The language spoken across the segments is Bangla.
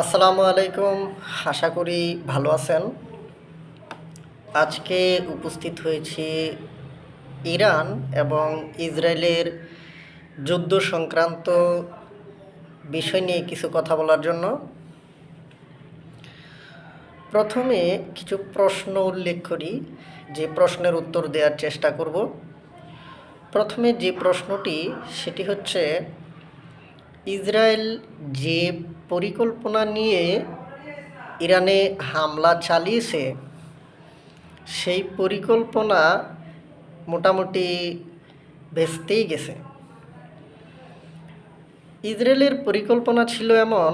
আসসালামু আলাইকুম। আশা করি ভালো আছেন। আজকে উপস্থিত হয়েছি ইরান এবং ইসরায়েলের যুদ্ধ সংক্রান্ত বিষয় নিয়ে কিছু কথা বলার জন্য। প্রথমে কিছু প্রশ্ন উল্লেখ করি, যে প্রশ্নের উত্তর দেওয়ার চেষ্টা করব। প্রথমে যে প্রশ্নটি, সেটি হচ্ছে ইসরায়েল যে পরিকল্পনা নিয়ে ইরানে হামলা চালিয়েছে, সেই পরিকল্পনা মোটামুটি ভেস্তেই গেছে। ইসরায়েলের পরিকল্পনা ছিল এমন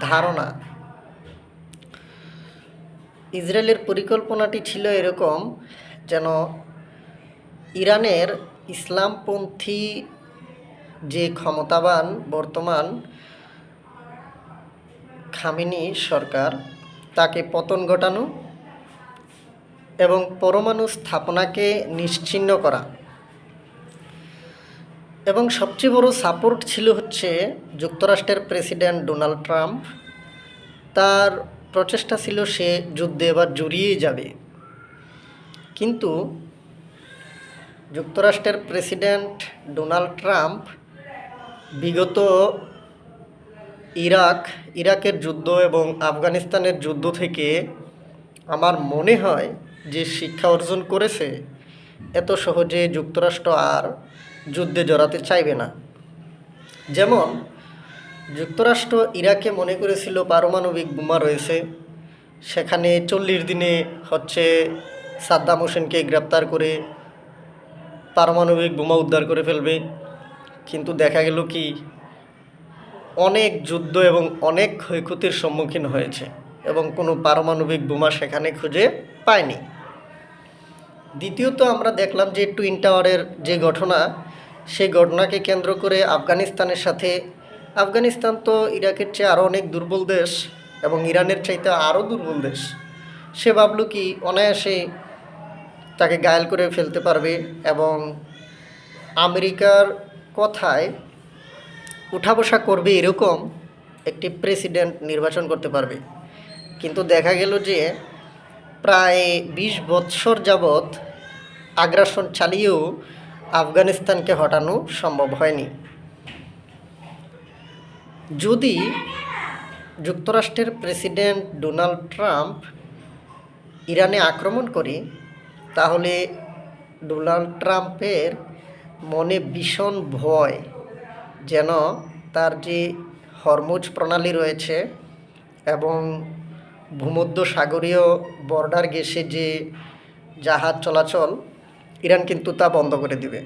ধারণা। ইসরায়েলের পরিকল্পনাটি ছিল এরকম যেন ইরানের ইসলামপন্থী যে ক্ষমতাবান বর্তমান খামিনি সরকার, তাকে পতন ঘটানো এবং পরমাণু স্থাপনাকে নিশ্চিহ্ন করা। এবং সবচেয়ে বড় সাপোর্ট ছিল হচ্ছে যুক্তরাষ্ট্রের প্রেসিডেন্ট ডোনাল্ড ট্রাম্প। তার প্রচেষ্টা ছিল সে যুদ্ধে এবার জড়িয়ে যাবে। কিন্তু যুক্তরাষ্ট্রের প্রেসিডেন্ট ডোনাল্ড ট্রাম্প বিগত ইরাক, ইরাকের যুদ্ধ এবং আফগানিস্তানের যুদ্ধ থেকে আমার মনে হয় যে শিক্ষা অর্জন করেছে, এত সহজে যুক্তরাষ্ট্র আর যুদ্ধে জড়াতে চাইবে না। যেমন, যুক্তরাষ্ট্র ইরাকে মনে করেছিল পারমাণবিক বোমা রয়েছে, সেখানে চল্লিশ দিনে হচ্ছে সাদ্দাম হোসেনকে গ্রেপ্তার করে পারমাণবিক বোমা উদ্ধার করে ফেলবে। কিন্তু দেখা গেল কি, অনেক যুদ্ধ এবং অনেক ক্ষয়ক্ষতির সম্মুখীন হয়েছে এবং কোনো পারমাণবিক বোমা সেখানে খুঁজে পায়নি। দ্বিতীয়ত আমরা দেখলাম যে টুইন টাওয়ারের যে ঘটনা, সেই ঘটনাকে কেন্দ্র করে আফগানিস্তানের সাথে, আফগানিস্তান তো ইরাকের চেয়ে আরও অনেক দুর্বল দেশ এবং ইরানের চাইতে আরও দুর্বল দেশ। সে ভাবল কি, অনায়াসে তাকে গায়েল করে ফেলতে পারবে এবং আমেরিকার কথায় উঠা বসা করবে এরকম একটি প্রেসিডেন্ট নির্বাচন করতে পারবে। কিন্তু দেখা গেল যে প্রায় বিশ বৎসর যাবৎ আগ্রাসন চালিয়েও আফগানিস্তানকে হটানো সম্ভব হয়নি। যদি যুক্তরাষ্ট্রের প্রেসিডেন্ট ডোনাল্ড ট্রাম্প ইরানে আক্রমণ করে, তাহলে ডোনাল্ড ট্রাম্পের মনে ভীষণ ভয় যেন তার যে হরমুজ প্রণালী রয়েছে এবং ভূমধ্য সাগরীয় বর্ডার গেসে যে জাহাজ চলাচল, ইরান কিন্তু তা বন্ধ করে দিবে।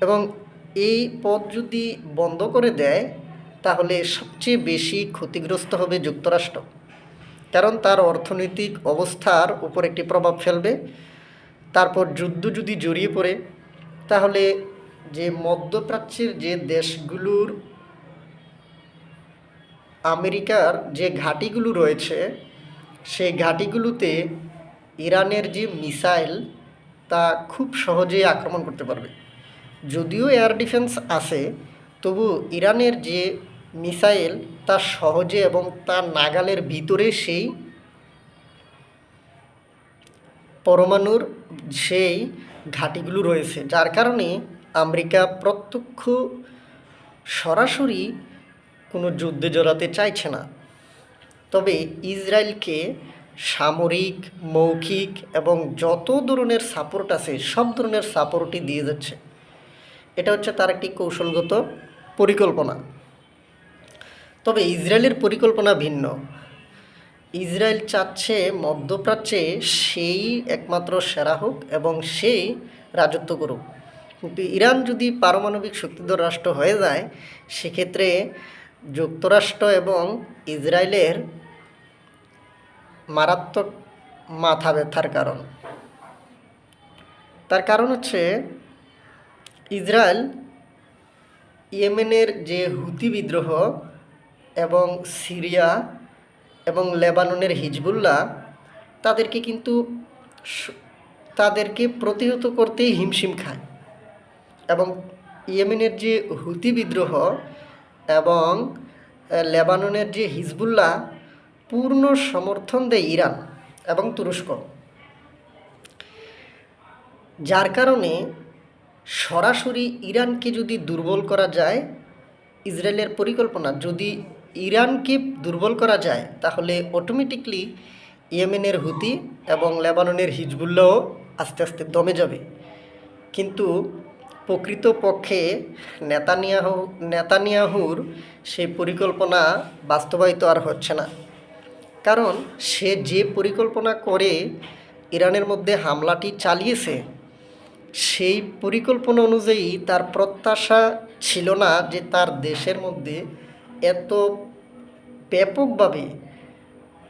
এবং এই পথ যদি বন্ধ করে দেয়, তাহলে সবচেয়ে বেশি ক্ষতিগ্রস্ত হবে যুক্তরাষ্ট্র। কারণ তার অর্থনৈতিক অবস্থার উপর একটি প্রভাব ফেলবে, তারপর যুদ্ধ যদি জড়িয়ে পড়ে তাহলে যে মধ্যপ্রাচ্যের যে দেশগুলোর আমেরিকার যে ঘাঁটিগুলো রয়েছে, সেই ঘাঁটিগুলোতে ইরানের যে মিসাইল, তা খুব সহজেই আক্রমণ করতে পারবে। যদিও এয়ার ডিফেন্স আছে, তবু ইরানের যে মিসাইল, তা সহজে এবং তার নাগালের ভিতরে সেই পরমাণুর, সেই ঘাঁটিগুলো রয়েছে, যার কারণে আমেরিকা প্রত্যক্ষ সরাসরি কোনো যুদ্ধে জড়াতে চাইছে না। তবে ইসরায়েলকে সামরিক, মৌখিক এবং যত ধরনের সাপোর্ট আছে, সব ধরনের সাপোর্টই দিয়ে যাচ্ছে। এটা হচ্ছে তার একটি কৌশলগত পরিকল্পনা। তবে ইসরায়েলের পরিকল্পনা ভিন্ন। ইসরায়েল চাচ্ছে মধ্যপ্রাচ্যে সেই একমাত্র সেরা হোক এবং সেই রাজত্ব করুক। কিন্তু ইরান যদি পারমাণবিক শক্তিধর রাষ্ট্র হয়ে যায়, সেক্ষেত্রে যুক্তরাষ্ট্র এবং ইসরায়েলের মারাত্মক মাথা ব্যথার কারণ। তার কারণ হচ্ছে, ইসরায়েল ইয়েমেনের যে হুতি বিদ্রোহ এবং সিরিয়া এবং লেবাননের হিজবুল্লাহ তাদেরকে কিন্তু তাদেরকে প্রতিহত করতেই হিমশিম খায়। এবং ইয়েমেনের যে হুতি বিদ্রোহ এবং লেবাননের যে হিজবুল্লাহ পূর্ণ সমর্থন দেয় ইরান এবং তুরস্ক। যার কারণে সরাসরি ইরানকে যদি দুর্বল করা যায়, ইসরায়েলের পরিকল্পনা যদি ইরানকে দুর্বল করা যায়, তাহলে অটোমেটিকলি ইয়েমেনের হুতি এবং লেবাননের হিজবুল্লাও আস্তে আস্তে দমে যাবে। কিন্তু প্রকৃতপক্ষে নেতানিয়াহু, নেতানিয়াহুর সেই পরিকল্পনা বাস্তবায়িত আর হচ্ছে না। কারণ সে যে পরিকল্পনা করে ইরানের মধ্যে হামলাটি চালিয়েছে, সেই পরিকল্পনা অনুযায়ী তার প্রত্যাশা ছিল না যে তার দেশের মধ্যে এত ব্যাপকভাবে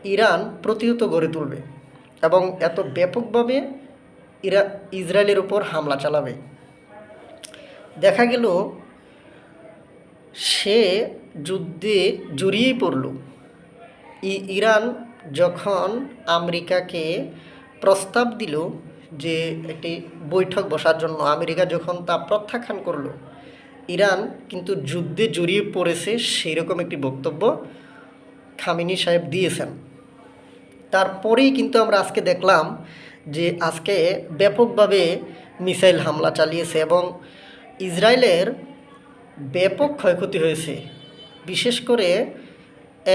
ইরান প্রতিহত গড়ে তুলবে এবং এত ব্যাপকভাবে ইরা, ইসরায়েলের উপর হামলা চালাবে। দেখা গেল, সে যুদ্ধে জড়িয়েই পড়ল। ইরান যখন আমেরিকাকে প্রস্তাব দিল যে একটি বৈঠক বসার জন্য আমেরিকা যখন তা প্রত্যাখ্যান করল ইরান কিন্তু যুদ্ধে জড়িয়ে পড়েছে সেই রকম একটি বক্তব্য খামিনি সাহেব দিয়েছেন। তারপরেই কিন্তু আমরা আজকে দেখলাম যে আজকে ব্যাপকভাবে মিসাইল হামলা চালিয়েছে এবং ইসরায়েলের ব্যাপক ক্ষয়ক্ষতি হয়েছে। বিশেষ করে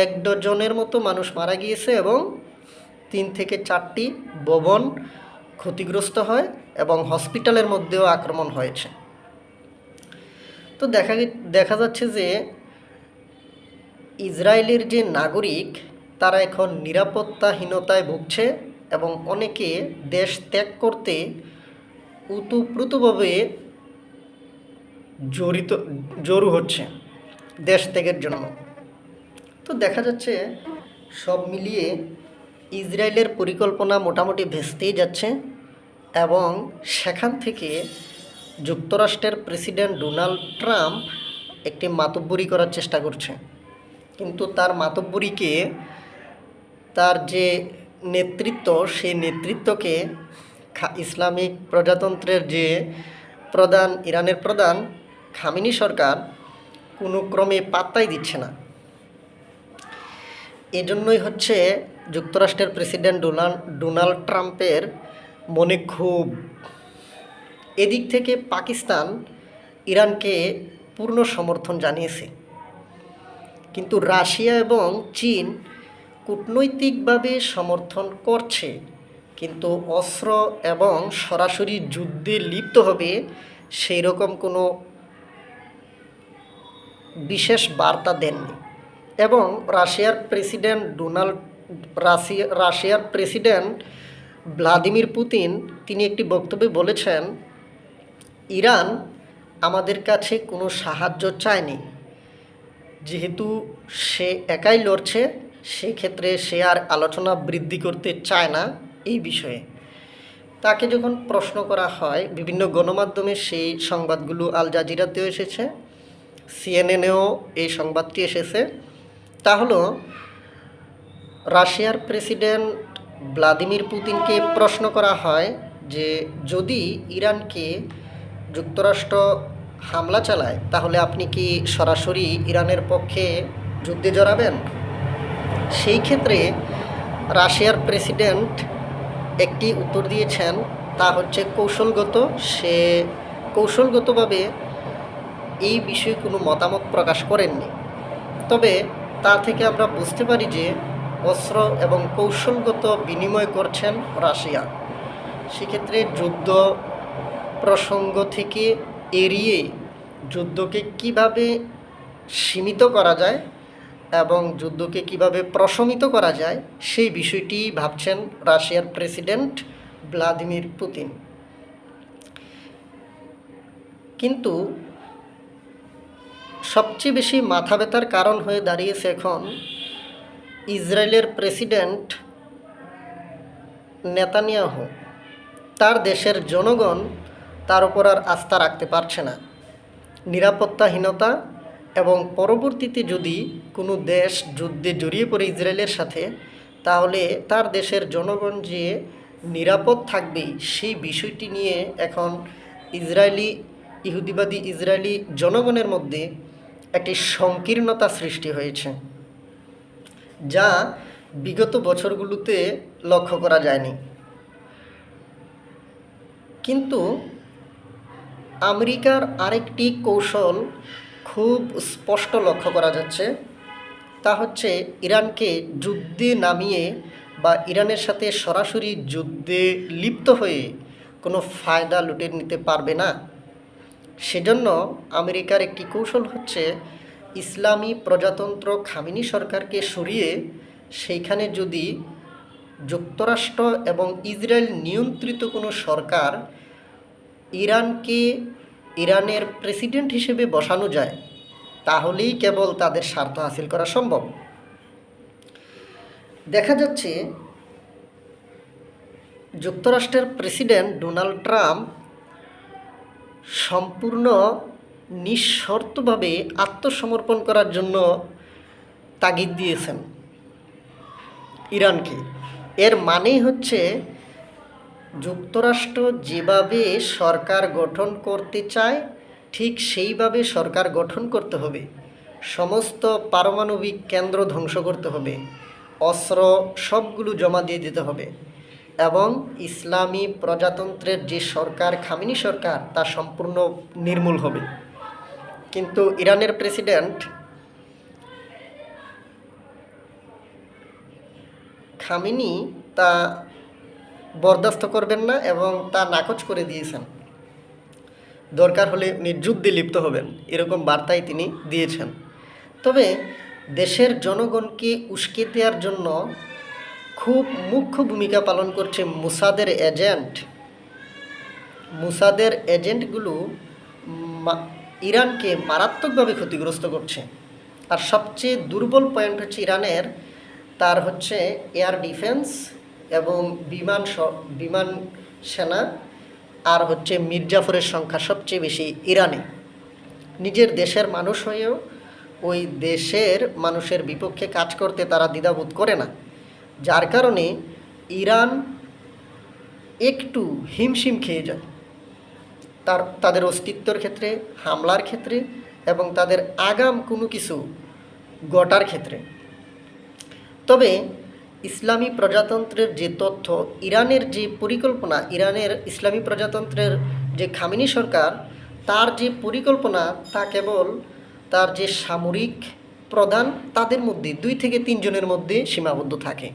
এক ডজনের মতো মানুষ মারা গিয়েছে এবং তিন থেকে চারটি ভবন ক্ষতিগ্রস্ত হয় এবং হসপিটালের মধ্যেও আক্রমণ হয়েছে। তো দেখা দেখা যাচ্ছে যে ইসরায়েলের যে নাগরিক, তারা এখন নিরাপত্তাহীনতায় ভুগছে এবং অনেকে দেশ ত্যাগ করতে উতপ্রুতভাবে জড়িত, জড়ু হচ্ছে দেশ ত্যাগের জন্য। তো দেখা যাচ্ছে সব মিলিয়ে ইসরায়েলের পরিকল্পনা মোটামুটি ভেস্তেই যাচ্ছে এবং সেখান থেকে যুক্তরাষ্ট্রের প্রেসিডেন্ট ডোনাল্ড ট্রাম্প একটি মাতব্বরি করার চেষ্টা করছে। কিন্তু তার মাতব্বরিকে, তার যে নেতৃত্ব, সেই নেতৃত্বকে ইসলামিক প্রজাতন্ত্রের যে প্রধান, ইরানের প্রধান খামিনি সরকার কোনো ক্রমে পাত্তাই দিচ্ছে না। এজন্যই হচ্ছে যুক্তরাষ্ট্রের প্রেসিডেন্ট ডোনাল্ড ডোনাল্ড ট্রাম্পের মনে খুব এদিক থেকে পাকিস্তান ইরানকে পূর্ণ সমর্থন জানিয়েছে। কিন্তু রাশিয়া এবং চীন কূটনৈতিকভাবে সমর্থন করছে, কিন্তু অস্ত্র এবং সরাসরি যুদ্ধে লিপ্ত হবে সেই রকম কোনো বিশেষ বার্তা দেননি। এবং রাশিয়ার প্রেসিডেন্ট ডোনাল্ড রাশিয়া রাশিয়ার প্রেসিডেন্ট ভ্লাদিমির পুতিন, তিনি একটি বক্তব্যে বলেছেন ইরান আমাদের কাছে কোনো সাহায্য চায়নি। যেহেতু সে একাই লড়ছে, সেক্ষেত্রে সে আর আলোচনা বৃদ্ধি করতে চায় না এই বিষয়ে। তাকে যখন প্রশ্ন করা হয়, বিভিন্ন গণমাধ্যমে সেই সংবাদগুলো আল জাজিরাতেও এসেছে, সিএনএনেও এই সংবাদটি এসেছে। তা হলো, রাশিয়ার প্রেসিডেন্ট ভ্লাদিমির পুতিনকে প্রশ্ন করা হয় যে, যদি ইরানকে যুক্তরাষ্ট্র হামলা চালায়, তাহলে আপনি কি সরাসরি ইরানের পক্ষে যুদ্ধে জড়াবেন? সেই ক্ষেত্রে রাশিয়ার প্রেসিডেন্ট একটি উত্তর দিয়েছেন, তা হচ্ছে কৌশলগত। সে কৌশলগতভাবে এই বিষয়ে কোনো মতামত প্রকাশ করেননি। তবে তা থেকে আমরা বুঝতে পারি যে অস্ত্র এবং কৌশলগত বিনিময় করছেন রাশিয়া। সেক্ষেত্রে যুদ্ধ প্রসঙ্গ থেকে এড়িয়ে যুদ্ধকে কীভাবে সীমিত করা যায় এবং যুদ্ধকে কীভাবে প্রশমিত করা যায়, সেই বিষয়টি ভাবছেন রাশিয়ার প্রেসিডেন্ট ভ্লাদিমির পুতিন। কিন্তু সবচেয়ে বেশি মাথা ব্যথার কারণ হয়ে দাঁড়িয়েছে এখন ইসরায়েলের প্রেসিডেন্ট নেতানিয়াহু। তার দেশের জনগণ তার উপর আর আস্থা রাখতে পারছে না। নিরাপত্তাহীনতা এবং পরবর্তীতে যদি কোনো দেশ যুদ্ধে জড়িয়ে পড়ে ইসরায়েলের সাথে, তাহলে তার দেশের জনগণ যে নিরাপদ থাকবে সেই বিষয়টি নিয়ে এখন ইসরায়েলি, ইহুদিবাদী ইসরায়েলি জনগণের মধ্যে একটি সংকীর্ণতা সৃষ্টি হয়েছে, যা বিগত বছরগুলোতে লক্ষ্য করা যায়নি। কিন্তু আমেরিকার আরেকটি কৌশল খুব স্পষ্ট লক্ষ্য করা যাচ্ছে, তা হচ্ছে ইরানকে যুদ্ধে নামিয়ে বা ইরানের সাথে সরাসরি যুদ্ধে লিপ্ত হয়ে কোনো ফায়দা লুটে নিতে পারবে না। সেজন্য আমেরিকার একটি কৌশল হচ্ছে ইসলামী প্রজাতন্ত্র খামিনি সরকারকে সরিয়ে সেইখানে যদি যুক্তরাষ্ট্র এবং ইসরায়েল নিয়ন্ত্রিত কোনো সরকার ইরানকে ইরানের প্রেসিডেন্ট হিসেবে বসানো যায়? তাহলেই কেবল তাদের স্বার্থ হাসিল করা সম্ভব। দেখা যাচ্ছে, যুক্তরাষ্ট্রের প্রেসিডেন্ট ডোনাল্ড ট্রাম্প সম্পূর্ণ নিঃশর্তভাবে আত্মসমর্পণ করার জন্য তাগিদ দিয়েছেন ইরানকে। এর মানে হচ্ছে যুক্তরাষ্ট্র যেভাবে সরকার গঠন করতে চায়, ঠিক সেইভাবে সরকার গঠন করতে হবে। সমস্ত পারমাণবিক কেন্দ্র ধ্বংস করতে হবে। অস্ত্র সবগুলো জমা দিয়ে দিতে হবে। এবং ইসলামী প্রজাতন্ত্রের যে সরকার, খামিনি সরকার, তা সম্পূর্ণ নির্মূল হবে। কিন্তু ইরানের প্রেসিডেন্ট খামিনি তা বরদাস্ত করবেন না এবং তা নাকচ করে দিয়েছেন। দরকার হলে উনি যুদ্ধে লিপ্ত হবেন, এরকম বার্তাই তিনি দিয়েছেন। তবে দেশের জনগণকে উস্কে দেওয়ার জন্য খুব মুখ্য ভূমিকা পালন করছে মুসাদের এজেন্ট। মুসাদের এজেন্টগুলো ইরানকে মারাত্মকভাবে ক্ষতিগ্রস্ত করছে। আর সবচেয়ে দুর্বল পয়েন্ট হচ্ছে ইরানের, তার হচ্ছে এয়ার ডিফেন্স এবং বিমান বিমান সেনা আর হচ্ছে মির্জাফরের সংখ্যা সবচেয়ে বেশি ইরানে। নিজের দেশের মানুষ হয়েও ওই দেশের মানুষের বিপক্ষে কাজ করতে তারা দ্বিধাবোধ করে না। যার কারণে ইরান একটু হিমশিম খেয়ে যায়। তার, তাদের অস্তিত্বর ক্ষেত্রে, হামলার ক্ষেত্রে এবং তাদের আগাম কোনো কিছু গটার ক্ষেত্রে। তবে ইসলামী প্রজাতন্ত্রের যে তথ্য, ইরানের যে পরিকল্পনা, ইরানের ইসলামী প্রজাতন্ত্রের যে খামিনি সরকার, তার যে পরিকল্পনা, তা কেবল তার যে সামরিক প্রধান, তাদের মধ্যে, দুই থেকে তিনজনের মধ্যে সীমাবদ্ধ থাকে।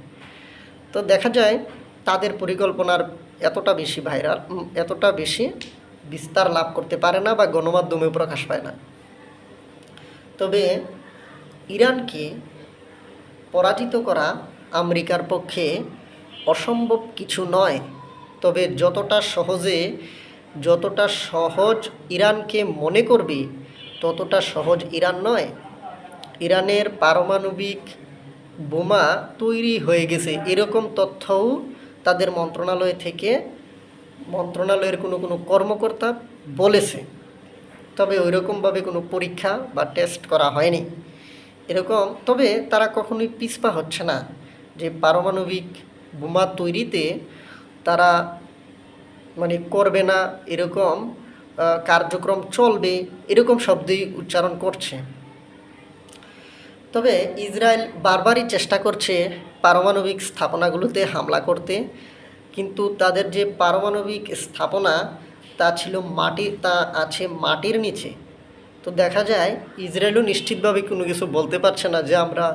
তো দেখা যায়, তাদের পরিকল্পনার এতটা বেশি ভাইরাল এতটা বেশি বিস্তার লাভ করতে পারে না বা গণমাধ্যমেও প্রকাশ পায় না। তবে ইরানকে পরাজিত করা আমেরিকার পক্ষে অসম্ভব কিছু নয়। তবে যতটা সহজে, যতটা সহজ ইরানকে মনে করবে, ততটা সহজ ইরান নয়। ইরানের পারমাণবিক বোমা তৈরি হয়ে গেছে। এরকম তথ্যও তাদের মন্ত্রণালয় থেকে, মন্ত্রণালয়ের কোনো কোনো কর্মকর্তা বলেছে। তবে ওইরকমভাবে কোনো পরীক্ষা বা টেস্ট করা হয়নি। এরকম, তবে তারা কখনোই পিছপা হচ্ছে না। যে পারমাণবিক বোমা তৈরিতে তারা মানে করবে না এরকম কার্যক্রম চলবে, এরকম শব্দই উচ্চারণ করছে। তবে ইসরায়েল বারবারই চেষ্টা করছে পারমাণবিক স্থাপনাগুলোতে হামলা করতে, কিন্তু তাদের যে পারমাণবিক স্থাপনা তা ছিল মাটি, তা আছে মাটির নিচে। তো দেখা যায়, ইসরায়েলও নিশ্চিতভাবে কোনো কিছু বলতে পারছে না যে আমরা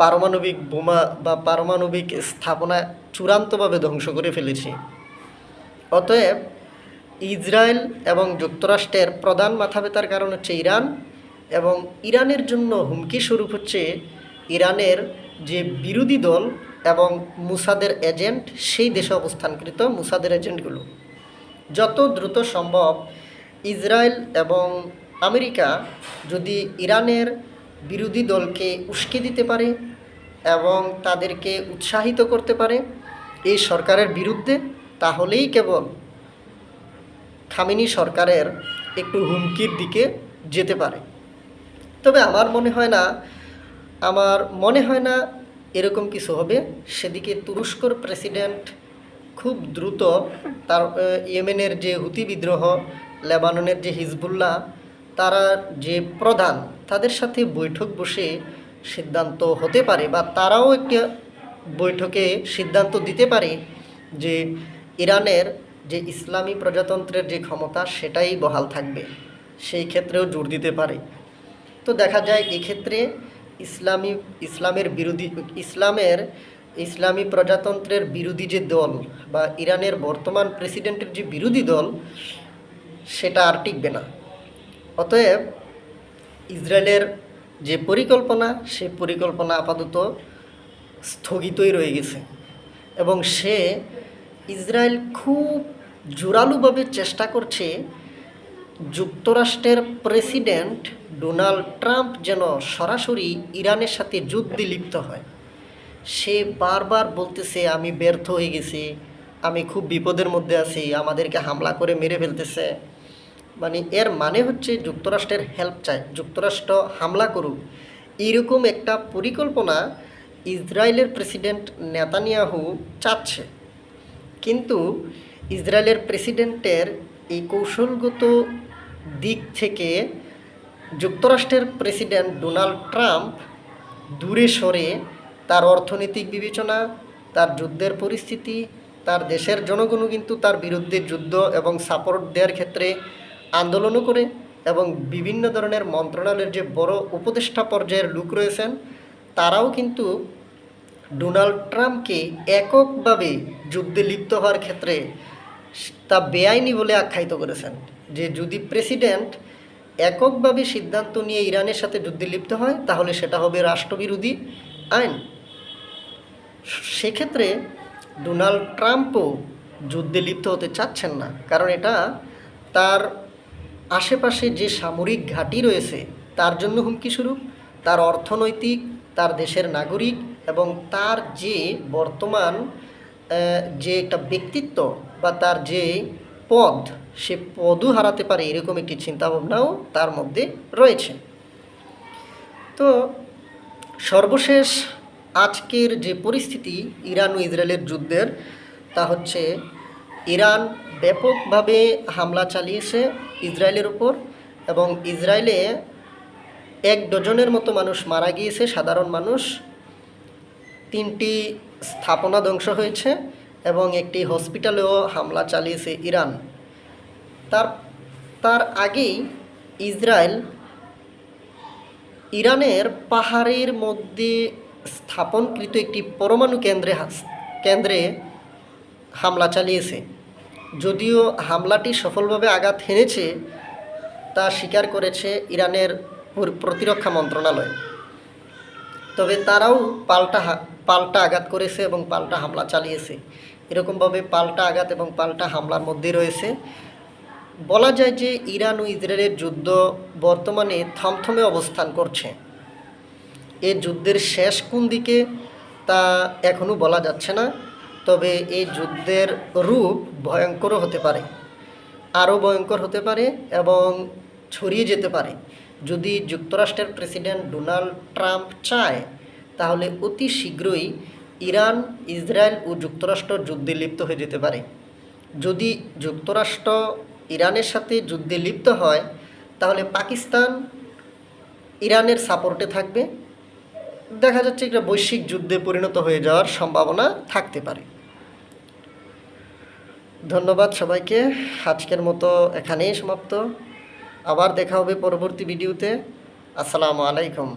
পারমাণবিক বোমা বা পারমাণবিক স্থাপনা চূড়ান্তভাবে ধ্বংস করে ফেলেছি। অতএব ইসরায়েল এবং যুক্তরাষ্ট্রের প্রধান মাথা ব্যথার কারণ হচ্ছে ইরান এবং ইরানের জন্য হুমকি স্বরূপ হচ্ছে ইরানের যে বিরোধী দল এবং মুসাদের এজেন্ট, সেই দেশে অবস্থানকৃত মুসাদের এজেন্টগুলো। যত দ্রুত সম্ভব ইসরায়েল এবং আমেরিকা যদি ইরানের বিরোধী দলকে উস্কে দিতে পারে এবং তাদেরকে উৎসাহিত করতে পারে এই সরকারের বিরুদ্ধে, তাহলেই কেবল খামিনি সরকারের একটু হুমকির দিকে যেতে পারে। তবে আমার মনে হয় না, আমার মনে হয় না এরকম কিছু হবে। সেদিকে তুরস্কর প্রেসিডেন্ট খুব দ্রুত তার ইয়েমেনের যে হুতি বিদ্রোহ, লেবাননের যে হিজবুল্লাহ তারা যে প্রধান, তাদের সাথে বৈঠক বসে সিদ্ধান্ত হতে পারে বা তারাও একটি বৈঠকে সিদ্ধান্ত দিতে পারে যে ইরানের যে ইসলামী প্রজাতন্ত্রের যে ক্ষমতা, সেটাই বহাল থাকবে। সেই ক্ষেত্রেও জোর দিতে পারে। তো দেখা যায় এক্ষেত্রে ইসলামী, ইসলামের বিরোধী, ইসলামের, ইসলামী প্রজাতন্ত্রের বিরোধী যে দল বা ইরানের বর্তমান প্রেসিডেন্টের যে বিরোধী দল, সেটা আর টিকবে না। অতএব ইসরায়েলের যে পরিকল্পনা, সে পরিকল্পনা আপাতত স্থগিতই রয়ে গেছে এবং সে ইসরায়েল খুব জোরালোভাবে চেষ্টা করছে যুক্তরাষ্ট্রের প্রেসিডেন্ট ডোনাল্ড ট্রাম্প যেন সরাসরি ইরানের সাথে যুদ্ধে লিপ্ত হয়। সে বারবার বলতেছে, আমি ব্যর্থ হয়ে গেছি, আমি খুব বিপদের মধ্যে আছি, আমাদেরকে হামলা করে মেরে ফেলতেছে। মানে এর মানে হচ্ছে যুক্তরাষ্ট্রের হেল্প চায়, যুক্তরাষ্ট্র হামলা করুক। এইরকম একটা পরিকল্পনা ইসরায়েলের প্রেসিডেন্ট নেতানিয়াহু চাচ্ছে। কিন্তু ইসরায়েলের প্রেসিডেন্টের এই কৌশলগত দিক থেকে যুক্তরাষ্ট্রের প্রেসিডেন্ট ডোনাল্ড ট্রাম্প দূরে সরে তার অর্থনৈতিক বিবেচনা, তার যুদ্ধের পরিস্থিতি, তার দেশের জনগণও কিন্তু তার বিরুদ্ধে যুদ্ধ এবং সাপোর্ট দেওয়ার ক্ষেত্রে আন্দোলনও করে এবং বিভিন্ন ধরনের মন্ত্রণালয়ের যে বড় উপদেষ্টা পর্যায়ের লোক রয়েছেন, তারাও কিন্তু ডোনাল্ড ট্রাম্পকে এককভাবে যুদ্ধে লিপ্ত হওয়ার ক্ষেত্রে তা বেআইনি বলে আখ্যায়িত করেছেন। যে যদি প্রেসিডেন্ট এককভাবে সিদ্ধান্ত নিয়ে ইরানের সাথে যুদ্ধে লিপ্ত হয়, তাহলে সেটা হবে রাষ্ট্রবিরোধী আইন। সেক্ষেত্রে ডোনাল্ড ট্রাম্পও যুদ্ধে লিপ্ত হতে চাচ্ছেন না, কারণ এটা তার আশেপাশে যে সামরিক ঘাঁটি রয়েছে, তার জন্য হুমকি স্বরূপ, তার অর্থনৈতিক, তার দেশের নাগরিক এবং তার যে বর্তমান যে একটা ব্যক্তিত্ব বা তার যে পদ, সে পদও হারাতে পারে এরকম একটি চিন্তাভাবনাও তার মধ্যে রয়েছে। তো সর্বশেষ আজকের যে পরিস্থিতি ইরান ও ইসরায়েলের যুদ্ধের, তা হচ্ছে ইরান ব্যাপকভাবে হামলা চালিয়েছে ইসরায়েলের উপর এবং ইসরায়েলে এক ডজনের মতো মানুষ মারা গিয়েছে, সাধারণ মানুষ। তিনটি স্থাপনা ধ্বংস হয়েছে এবং একটি হসপিটালেও হামলা চালিয়েছে ইরান। তার তার আগেই ইসরায়েল ইরানের পাহাড়ের মধ্যে স্থাপনকৃত একটি পরমাণু কেন্দ্রে কেন্দ্রে হামলা চালিয়েছে। যদিও হামলাটি সফলভাবে আঘাত হেনেছে, তা স্বীকার করেছে ইরানের প্রতিরক্ষা মন্ত্রণালয়। তবে তারাও পাল্টা পাল্টা আঘাত করেছে এবং পাল্টা হামলা চালিয়েছে। এরকমভাবে পাল্টা আঘাত এবং পাল্টা হামলার মধ্যে রয়েছে। বলা যায় যে ইরান ও ইসরায়েলের যুদ্ধ বর্তমানে থমথমে অবস্থান করছে। এ যুদ্ধের শেষ কোন দিকে তা এখনও বলা যাচ্ছে না। তবে এই যুদ্ধের রূপ ভয়ঙ্করও হতে পারে, আরও ভয়ঙ্কর হতে পারে এবং ছড়িয়ে যেতে পারে। যদি যুক্তরাষ্ট্রের প্রেসিডেন্ট ডোনাল্ড ট্রাম্প চায়, তাহলে অতি শীঘ্রই ইরান, ইসরায়েল ও যুক্তরাষ্ট্র যুদ্ধে লিপ্ত হয়ে যেতে পারে। যদি যুক্তরাষ্ট্র ইরানের সাথে যুদ্ধে লিপ্ত হয়, তাহলে পাকিস্তান ইরানের সাপোর্টে থাকবে। দেখা যাচ্ছে একটা বৈশ্বিক যুদ্ধে পরিণত হয়ে যাওয়ার সম্ভাবনা থাকতে পারে। ধন্যবাদ সবাইকে। আজকের মতো এখানেই সমাপ্ত। আবার দেখা হবে পরবর্তী ভিডিওতে। আসসালামু আলাইকুম।